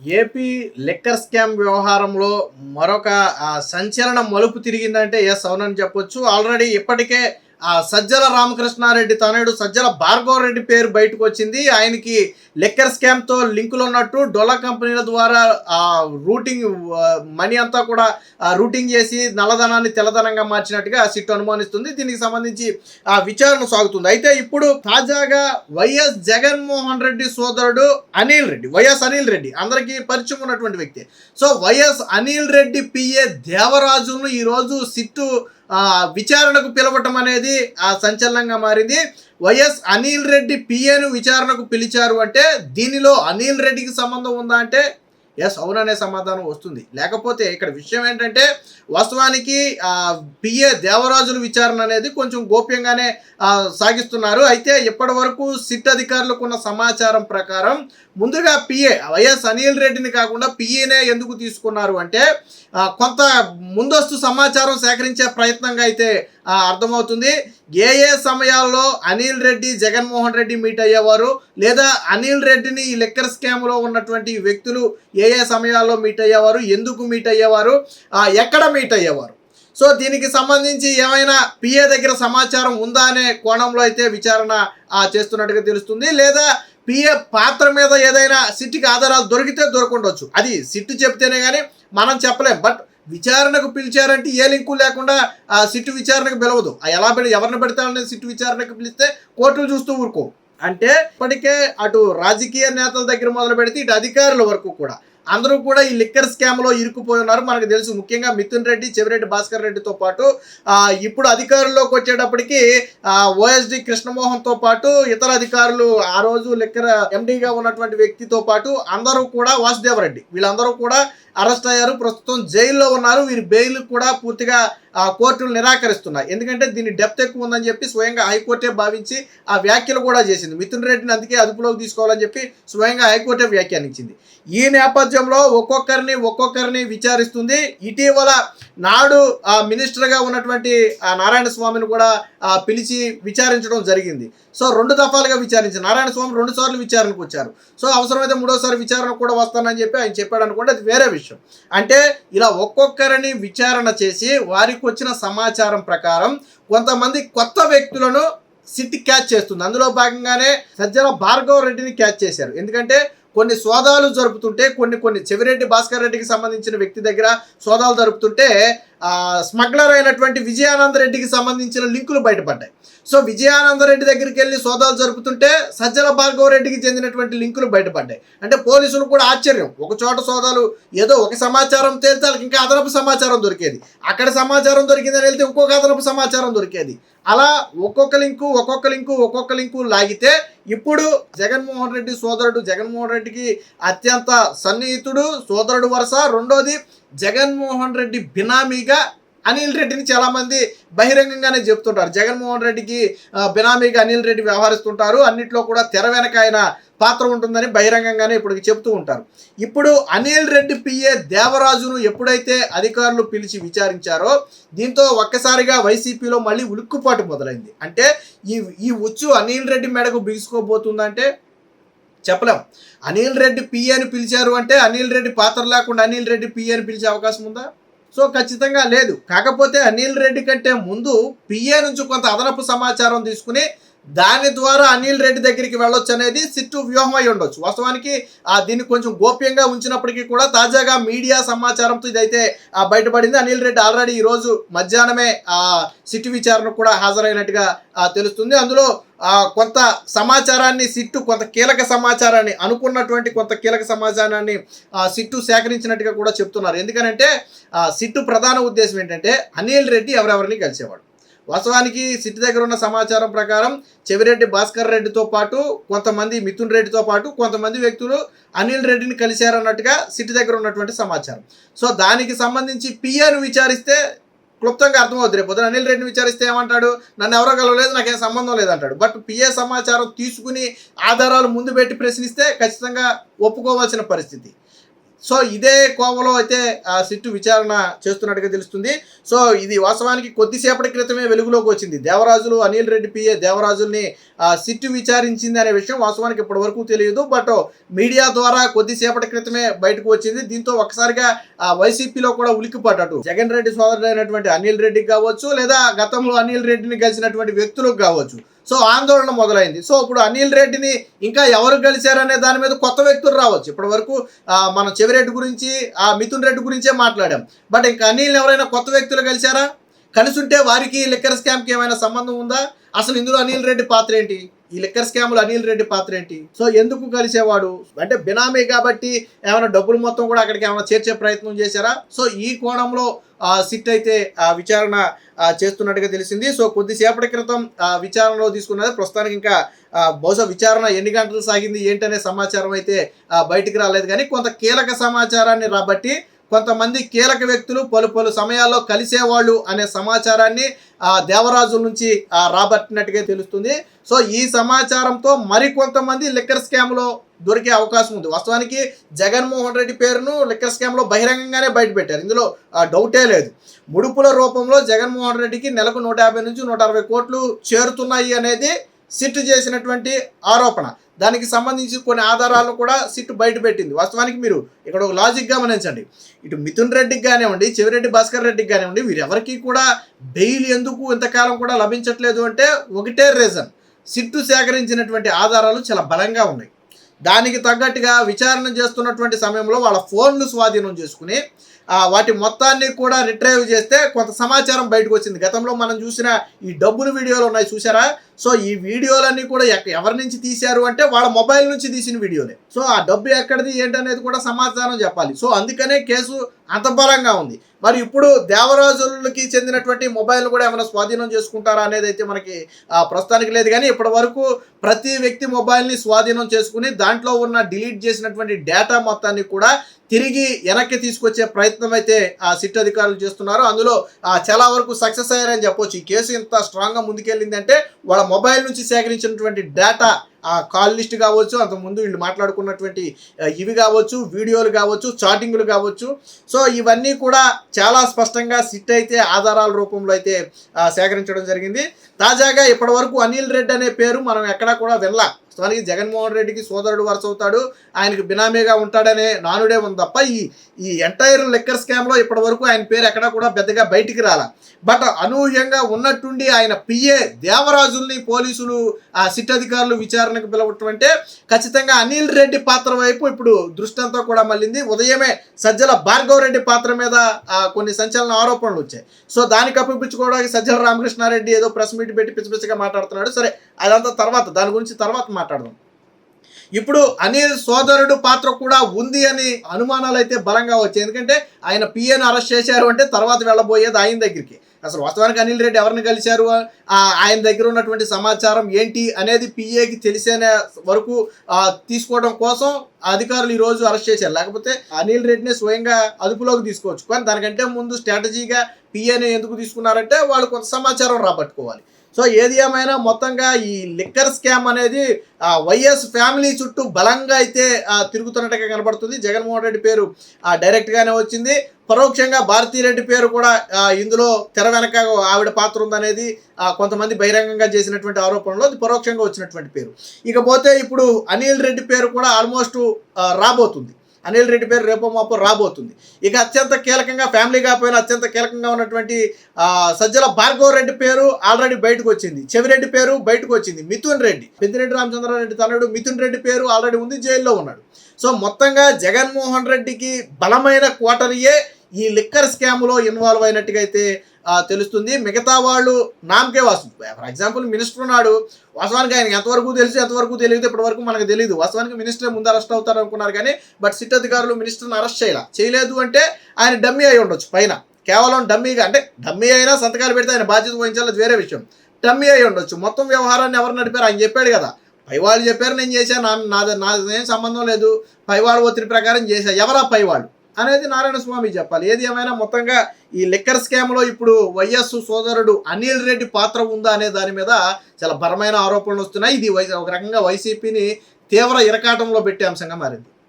AP liquor scam వ్యవహారంలో మరొక సంచలన మలుపు తిరిగిందంటే ఎస్ అవునని చెప్పొచ్చు. ఆల్రెడీ ఇప్పటికే సజ్జల రామకృష్ణారెడ్డి తనయుడు సజ్జల భార్గవరెడ్డి పేరు బయటకు వచ్చింది. ఆయనకి లెక్కర్ స్కామ్తో లింకులు ఉన్నట్టు డొలా కంపెనీల ద్వారా ఆ రూటింగ్ మనీ అంతా కూడా రూటింగ్ చేసి నల్లధనాన్ని తెల్లధనంగా మార్చినట్టుగా సిట్ అనుమానిస్తుంది. దీనికి సంబంధించి ఆ విచారణ సాగుతుంది. అయితే ఇప్పుడు తాజాగా వైఎస్ జగన్మోహన్ రెడ్డి సోదరుడు అనిల్ రెడ్డి వైఎస్ అనిల్ రెడ్డి అందరికీ పరిచయం ఉన్నటువంటి వ్యక్తి. So YS Anil Reddy PA దేవరాజును ఈరోజు సిట్టు విచారణకు పిలవటం అనేది ఆ సంచలనంగా మారింది. వైఎస్ అనిల్ రెడ్డి పిఏను విచారణకు పిలిచారు అంటే దీనిలో అనిల్ రెడ్డికి సంబంధం ఉందా అంటే ఎస్ అవుననే సమాధానం వస్తుంది. లేకపోతే ఇక్కడ విషయం ఏంటంటే వాస్తవానికి పిఏ దేవరాజుల విచారణ అనేది కొంచెం గోప్యంగానే సాగిస్తున్నారు. అయితే ఇప్పటి వరకు సిట్ అధికారులకు ఉన్న సమాచారం ప్రకారం ముందుగా పిఏ వైఎస్ అనిల్ రెడ్డిని కాకుండా పిఏనే ఎందుకు తీసుకున్నారు అంటే కొంత ముందస్తు సమాచారం సేకరించే ప్రయత్నంగా అయితే అర్థమవుతుంది. ఏ ఏ సమయాల్లో అనిల్ రెడ్డి జగన్మోహన్ రెడ్డి మీట్ అయ్యేవారు? లేదా అనిల్ రెడ్డిని ఈ లెక్కర్ స్కామ్లో ఉన్నటువంటి వ్యక్తులు ఏ ఏ సమయాల్లో మీట్ అయ్యేవారు? ఎందుకు మీట్ అయ్యేవారు? ఎక్కడ మీట్ అయ్యేవారు? సో దీనికి సంబంధించి ఏమైనా పిఏ దగ్గర సమాచారం ఉందా అనే కోణంలో అయితే విచారణ చేస్తున్నట్టుగా తెలుస్తుంది. లేదా పిఏ పాత్ర మీద ఏదైనా సిట్టికి ఆధారాలు దొరికితే దొరకుండొచ్చు. అది సిట్టు చెప్తేనే కానీ మనం చెప్పలేం. బట్ విచారణకు పిలిచారంటే ఏ లింకు లేకుండా ఆ సిట్టు విచారణకు పిలవదు. ఎలా పెడి ఎవరిని పెడతారనేది సిట్టు విచారణకు పిలిస్తే కోర్టులు చూస్తూ ఊరుకో. అంటే ఇప్పటికే అటు రాజకీయ నేతల దగ్గర మొదలు పెడితే ఇటు అధికారుల వరకు కూడా. అందరూ కూడా ఈ లిక్కర్ స్కామ్లో ఇరుక్కుపోయి ఉన్నారు. మనకు తెలుసు ముఖ్యంగా మిథున్ రెడ్డి చెవిరెడ్డి భాస్కర్ రెడ్డితో పాటు ఇప్పుడు అధికారంలోకి వచ్చేటప్పటికి ఓఎస్డి కృష్ణమోహన్తో పాటు ఇతర అధికారులు ఆ రోజు లిక్కర్ ఎండీగా ఉన్నటువంటి వ్యక్తితో పాటు అందరూ కూడా వాసుదేవరెడ్డి వీళ్ళందరూ కూడా అరెస్ట్ అయ్యారు. ప్రస్తుతం జైల్లో ఉన్నారు. వీరి బెయిల్ కూడా పూర్తిగా ఆ, కోర్టులు నిరాకరిస్తున్నాయి. ఎందుకంటే దీని డెప్త్ ఎక్కువ ఉందని చెప్పి స్వయంగా హైకోర్టే భావించి ఆ వ్యాఖ్యలు కూడా చేసింది. మిథున్ రెడ్డిని అందుకే అదుపులోకి తీసుకోవాలని చెప్పి స్వయంగా హైకోర్టే వ్యాఖ్యానించింది. ఈ నేపథ్యంలో ఒక్కొక్కరిని ఒక్కొక్కరిని విచారిస్తుంది. ఇటీవల నాడు ఆ మినిస్టర్గా ఉన్నటువంటి ఆ నారాయణ స్వామిని కూడా పిలిచి విచారించడం జరిగింది. సో రెండు దఫాలుగా విచారించారు. నారాయణ స్వామి రెండు సార్లు విచారణకు వచ్చారు. సో అవసరమైతే మూడోసారి విచారణ కూడా వస్తానని చెప్పి ఆయన చెప్పాడు అనుకోండి అది వేరే విషయం. అంటే ఇలా ఒక్కొక్కరిని విచారణ చేసి వారికి వచ్చిన సమాచారం ప్రకారం కొంతమంది కొత్త వ్యక్తులను సిట్ క్యాచ్ చేస్తుంది. అందులో భాగంగానే సజ్జల భార్గవ రెడ్డిని క్యాచ్ చేశారు. ఎందుకంటే కొన్ని సోదాలు జరుపుతుంటే కొన్ని కొన్ని చెవిరెడ్డి భాస్కర్ రెడ్డికి సంబంధించిన వ్యక్తి దగ్గర సోదాలు జరుపుతుంటే స్మగ్లర్ అయినటువంటి విజయానంద రెడ్డికి సంబంధించిన లింకులు బయటపడ్డాయి. సో విజయానంద రెడ్డి దగ్గరికి వెళ్ళి సోదాలు జరుపుతుంటే సజ్జల భార్గవ రెడ్డికి చెందినటువంటి లింకులు బయటపడ్డాయి. అంటే పోలీసులు కూడా ఆశ్చర్యం. ఒక చోట సోదాలు ఏదో ఒక సమాచారం తేల్చాలి ఇంకా అదనపు సమాచారం దొరికేది. అక్కడ సమాచారం దొరికిందని వెళ్తే ఇంకొక అదనపు సమాచారం దొరికేది. అలా ఒక్కొక్క లింకు ఒక్కొక్క లింకు ఒక్కొక్క లింకు లాగితే ఇప్పుడు జగన్మోహన్ రెడ్డి సోదరుడు జగన్మోహన్ రెడ్డికి అత్యంత సన్నిహితుడు సోదరుడు వరుస. రెండోది జగన్మోహన్ రెడ్డి బినామీగా అనిల్ రెడ్డిని చాలామంది బహిరంగంగానే చెప్తుంటారు. జగన్మోహన్ రెడ్డికి బినామీగా అనిల్ రెడ్డి వ్యవహరిస్తుంటారు. అన్నిట్లో కూడా తెర వెనక ఆయన పాత్ర ఉంటుందని బహిరంగంగానే ఇప్పుడు చెప్తూ ఉంటారు. ఇప్పుడు అనిల్ రెడ్డి పిఏ దేవరాజును ఎప్పుడైతే అధికారులు పిలిచి విచారించారో దీంతో ఒక్కసారిగా వైసీపీలో మళ్ళీ ఉలుక్కుపాటు మొదలైంది. అంటే ఈ ఈ ఉచ్చు అనిల్ రెడ్డి మెడకు బిగుసుకోబోతుందంటే చెప్పలేం. అనిల్ రెడ్డి పిఏని పిలిచారు అంటే అనిల్ రెడ్డి పాత్ర లేకుండా అనిల్ రెడ్డి పి అని పిలిచే అవకాశం ఉందా? సో ఖచ్చితంగా లేదు. కాకపోతే అనిల్ రెడ్డి కంటే ముందు పిఏ నుంచి కొంత అదనపు సమాచారం తీసుకుని దాని ద్వారా అనిల్ రెడ్డి దగ్గరికి వెళ్ళొచ్చు అనేది సిట్టు వ్యూహం అయి ఉండొచ్చు. వాస్తవానికి ఆ దీన్ని కొంచెం గోప్యంగా ఉంచినప్పటికీ కూడా తాజాగా మీడియా సమాచారంతో ఇదైతే బయటపడింది. అనిల్ రెడ్డి ఆల్రెడీ ఈరోజు మధ్యాహ్నమే ఆ సిట్టు విచారణకు కూడా హాజరైనట్టుగా తెలుస్తుంది. అందులో ఆ, కొంత సమాచారాన్ని సిట్టు కొంత కీలక సమాచారాన్ని అనుకున్నటువంటి కొంత కీలక సమాచారాన్ని ఆ, సిట్టు సేకరించినట్టుగా కూడా చెప్తున్నారు. ఎందుకనంటే ఆ, సిట్టు ప్రధాన ఉద్దేశం ఏంటంటే అనిల్ రెడ్డి ఎవరెవరిని కలిసేవాడు? వాస్తవానికి సిటీ దగ్గర ఉన్న సమాచారం ప్రకారం చెవిరెడ్డి భాస్కర్ రెడ్డితో పాటు కొంతమంది మిథున్ రెడ్డితో పాటు కొంతమంది వ్యక్తులు అనిల్ రెడ్డిని కలిశారన్నట్టుగా సిటీ దగ్గర ఉన్నటువంటి సమాచారం. సో దానికి సంబంధించి పిఏను విచారిస్తే క్లుప్తంగా అర్థమవుతుంది రేపు పొద్దున అనిల్ రెడ్డిని విచారిస్తే ఏమంటాడు? నన్ను ఎవరో కలవలేదు నాకేం సంబంధం లేదంటాడు. బట్ పిఏ సమాచారం తీసుకుని ఆధారాలు ముందు పెట్టి ప్రశ్నిస్తే ఖచ్చితంగా ఒప్పుకోవాల్సిన పరిస్థితి. సో ఇదే కోవలో అయితే ఆ సిట్టు విచారణ చేస్తున్నట్టుగా తెలుస్తుంది. సో ఇది వాస్తవానికి కొద్దిసేపటి క్రితమే వెలుగులోకి వచ్చింది. దేవరాజులు అనిల్ రెడ్డి పిఏ దేవరాజుల్ని ఆ సిట్టు విచారించింది అనే విషయం వాస్తవానికి ఇప్పటివరకు తెలియదు. బట్ మీడియా ద్వారా కొద్దిసేపటి క్రితమే బయటకు వచ్చింది. దీంతో ఒక్కసారిగా ఆ వైసీపీలో కూడా ఉలిక్కిపడ్డట్టు జగన్ రెడ్డి సోదరుడు అయినటువంటి అనిల్ రెడ్డికి కావచ్చు లేదా గతంలో అనిల్ రెడ్డిని కలిసినటువంటి వ్యక్తులకు కావచ్చు. సో ఆందోళన మొదలైంది. సో ఇప్పుడు అనిల్ రెడ్డిని ఇంకా ఎవరు కలిశారనే దాని మీద కొత్త వ్యక్తులు రావచ్చు. ఇప్పటి వరకు మనం చెవిరెడ్డి గురించి ఆ మిథున్ రెడ్డి గురించే మాట్లాడాం. బట్ ఇంకా అనిల్ ఎవరైనా కొత్త వ్యక్తులు కలిశారా? కలిసి ఉంటే వారికి లిక్కర్ స్కామ్కి ఏమైనా సంబంధం ఉందా? అసలు ఇందులో అనిల్ రెడ్డి పాత్ర ఏంటి? ఈ లిక్కర్ స్కామ్లో అనిల్ రెడ్డి పాత్ర ఏంటి? సో ఎందుకు కలిసేవాడు? అంటే బినామీ కాబట్టి ఏమైనా డబ్బులు మొత్తం కూడా అక్కడికి ఏమైనా చేర్చే ప్రయత్నం చేశారా? సో ఈ కోణంలో ఆ సిట్ అయితే ఆ విచారణ చేస్తున్నట్టుగా తెలిసింది. సో కొద్దిసేపటి క్రితం ఆ, విచారణలో తీసుకున్నది ప్రస్తుతానికి ఇంకా బహుశా విచారణ ఎన్ని గంటలు సాగింది ఏంటనే సమాచారం అయితే బయటికి రాలేదు. కానీ కొంత కీలక సమాచారాన్ని రాబట్టి కొంతమంది కీలక వ్యక్తులు పలు పలు సమయాల్లో కలిసేవాళ్ళు అనే సమాచారాన్ని ఆ దేవరాజుల నుంచి రాబట్టినట్టుగా తెలుస్తుంది. సో ఈ సమాచారంతో మరికొంతమంది లిక్కర్ స్కామ్లో దొరికే అవకాశం ఉంది. వాస్తవానికి జగన్మోహన్ రెడ్డి పేరును లిక్కర్ స్కామ్లో బహిరంగంగానే బయటపెట్టారు ఇందులో ఆ, డౌటే లేదు. ముడుపుల రూపంలో జగన్మోహన్ రెడ్డికి నెలకు నూట యాభై నుంచి నూట అరవై కోట్లు చేరుతున్నాయి అనేది సిట్ చేసినటువంటి ఆరోపణ. దానికి సంబంధించి కొన్ని ఆధారాలను కూడా సిట్ బయట పెట్టింది. వాస్తవానికి మీరు ఇక్కడ ఒక లాజిక్ గమనించండి. ఇటు మిథున్ రెడ్డికి కానివ్వండి చెవిరెడ్డి భాస్కర్ రెడ్డికి కానివ్వండి వీరెవరికి కూడా బెయిల్ ఎందుకు ఇంతకాలం కూడా లభించట్లేదు అంటే ఒకటే రీజన్. సిట్టు సేకరించినటువంటి ఆధారాలు చాలా బలంగా ఉన్నాయి. దానికి తగ్గట్టుగా విచారణ చేస్తున్నటువంటి సమయంలో వాళ్ళ ఫోన్లు స్వాధీనం చేసుకుని వాటి మొత్తాన్ని కూడా రిట్రైవ్ చేస్తే కొంత సమాచారం బయటకు వచ్చింది. గతంలో మనం చూసిన ఈ డబ్బులు వీడియోలు ఉన్నాయి చూసారా సో ఈ వీడియోలన్నీ కూడా ఎక్క- ఎవరి నుంచి తీశారు అంటే వాళ్ళ మొబైల్ నుంచి తీసిన వీడియోలే సో ఆ డబ్బు ఎక్కడిది ఏంటనేది కూడా సమాచారం చెప్పాలి. సో అందుకనే కేసు అంత ఉంది. మరి ఇప్పుడు దేవరాజులకి చెందినటువంటి మొబైల్ కూడా ఏమైనా స్వాధీనం చేసుకుంటారా అనేది అయితే మనకి ప్రస్తుతానికి లేదు. కానీ ఇప్పటి వరకు ప్రతి వ్యక్తి మొబైల్ని స్వాధీనం చేసుకుని దాంట్లో ఉన్న డిలీట్ చేసినటువంటి డేటా మొత్తాన్ని కూడా తిరిగి వెనక్కి తీసుకొచ్చే ప్రయత్నం అయితే ఆ సిట్ అధికారులు చేస్తున్నారు. అందులో చాలా వరకు సక్సెస్ అయ్యారని చెప్పొచ్చు. ఈ కేసు ఇంత స్ట్రాంగ్గా ముందుకెళ్ళిందంటే వాళ్ళ మొబైల్ నుంచి సేకరించినటువంటి డేటా ఆ కాల్ లిస్ట్ కావచ్చు అంతకుముందు వీళ్ళు మాట్లాడుకున్నటువంటి ఇవి కావచ్చు వీడియోలు కావచ్చు చాటింగ్లు కావచ్చు. సో ఇవన్నీ కూడా చాలా స్పష్టంగా సిట్ అయితే ఆధారాల రూపంలో అయితే సేకరించడం జరిగింది. తాజాగా ఇప్పటి వరకు అనిల్ రెడ్డి అనే పేరు మనం ఎక్కడా కూడా వినలా. వాస్తవానికి జగన్మోహన్ రెడ్డికి సోదరుడు వరుస అవుతాడు ఆయనకు బినామీగా ఉంటాడనే నానుడే ఉంది తప్ప ఈ ఈ ఎంటైర్ లెక్కర్ స్కామ్లో ఇప్పటి వరకు ఆయన పేరు ఎక్కడా కూడా పెద్దగా బయటికి రాలా. బట్ అనూహ్యంగా ఉన్నట్టుండి ఆయన పిఏ దేవరాజుల్ని పోలీసులు ఆ సిట్ అధికారులు విచారణకు పిలవటం అంటే ఖచ్చితంగా అనిల్ రెడ్డి పాత్ర వైపు ఇప్పుడు దృష్టి అంతా కూడా మళ్ళింది. ఉదయమే సజ్జల భార్గవ్ రెడ్డి పాత్ర మీద కొన్ని సంచలన ఆరోపణలు వచ్చాయి. సో దాన్ని కప్పిపుచ్చుకోవడానికి సజ్జల రామకృష్ణారెడ్డి ఏదో ప్రెస్ మీట్ పెట్టి పిచ్చి పిచ్చిగా మాట్లాడుతున్నాడు. సరే అదంతా తర్వాత దాని గురించి తర్వాత మాట్లాడదాం. ఇప్పుడు అనిల్ సోదరుడు పాత్ర కూడా ఉంది అని అనుమానాలు అయితే బలంగా వచ్చాయి. ఎందుకంటే ఆయన పిఏను అరెస్ట్ చేశారు అంటే తర్వాత వెళ్ళబోయేది ఆయన దగ్గరికి. అసలు వాస్తవానికి అనిల్ రెడ్డి ఎవరిని కలిశారు? ఆ, ఆయన దగ్గర ఉన్నటువంటి సమాచారం ఏంటి అనేది పిఏకి తెలిసేనే వరకు తీసుకోవడం కోసం అధికారులు ఈరోజు అరెస్ట్ చేశారు. లేకపోతే అనిల్ రెడ్డిని స్వయంగా అదుపులోకి తీసుకోవచ్చు. కానీ దానికంటే ముందు స్ట్రాటజీగా పిఏని ఎందుకు తీసుకున్నారంటే వాళ్ళు కొంత సమాచారం రాబట్టుకోవాలి. సో ఏది ఏమైనా మొత్తంగా ఈ లిక్కర్ స్కామ్ అనేది వైఎస్ ఫ్యామిలీ చుట్టూ బలంగా అయితే తిరుగుతున్నట్టుగా కనబడుతుంది. జగన్మోహన్ రెడ్డి పేరు డైరెక్ట్గానే వచ్చింది. పరోక్షంగా భారతీరెడ్డి పేరు కూడా ఇందులో తెర వెనక ఆవిడ పాత్ర ఉందనేది కొంతమంది బహిరంగంగా చేసినటువంటి ఆరోపణలో అది పరోక్షంగా వచ్చినటువంటి పేరు. ఇకపోతే ఇప్పుడు అనిల్ రెడ్డి పేరు కూడా ఆల్మోస్ట్ రాబోతుంది. అనిల్ రెడ్డి పేరు రేపో మాపో రాబోతుంది. ఇక అత్యంత కీలకంగా ఫ్యామిలీ కాకపోయినా అత్యంత కీలకంగా ఉన్నటువంటి సజ్జల భార్గవ్ రెడ్డి పేరు ఆల్రెడీ బయటకు వచ్చింది. చెవిరెడ్డి పేరు బయటకు వచ్చింది. మిథున్ రెడ్డి పెద్దిరెడ్డి రామచంద్రారెడ్డి తనయుడు మిథున్ రెడ్డి పేరు ఆల్రెడీ ఉంది జైల్లో ఉన్నాడు. సో మొత్తంగా జగన్మోహన్ రెడ్డికి బలమైన క్వార్టరీయే ఈ లిక్కర్ స్కామ్లో ఇన్వాల్వ్ అయినట్టుగా అయితే తెలుస్తుంది. మిగతా వాళ్ళు నామకే వాసు ఫర్ ఎగ్జాంపుల్ మినిస్టర్ ఉన్నాడు. వాస్తవానికి ఆయన ఎంతవరకు తెలుసు ఎంతవరకు తెలియదు ఇప్పటివరకు మనకు తెలియదు వాస్తవానికి మినిస్టర్ ముందు అరెస్ట్ అవుతారు అనుకున్నారు కానీ బట్ సిట్ అధికారులు మినిస్టర్ని అరెస్ట్ చేయాల. చేయలేదు అంటే ఆయన డమ్మీ అయి ఉండొచ్చు పైన. కేవలం డమ్మీగా అంటే డమ్మీ అయినా సంతకాలు పెడితే ఆయన బాధ్యత వహించాలి అది వేరే విషయం. డమ్మీ అయి ఉండొచ్చు. మొత్తం వ్యవహారాన్ని ఎవరు నడిపారు? ఆయన చెప్పాడు కదా. పైవాళ్ళు చెప్పారు నేను చేశాను. నా- నాది నాదేం సంబంధం లేదు. పైవాడు ఒత్తిడి ప్రకారం చేశా ఎవరా పైవాడు అనేది నారాయణ స్వామి చెప్పాలి. ఏది ఏమైనా మొత్తంగా ఈ లిక్కర్ స్కామ్లో ఇప్పుడు వైఎస్ సోదరుడు అనిల్ రెడ్డి పాత్ర ఉందా అనే దాని మీద చాలా బలమైన ఆరోపణలు వస్తున్నాయి. ఇది వై- ఒక రకంగా వైసీపీని తీవ్ర ఇరకాటంలో పెట్టే అంశంగా మారింది.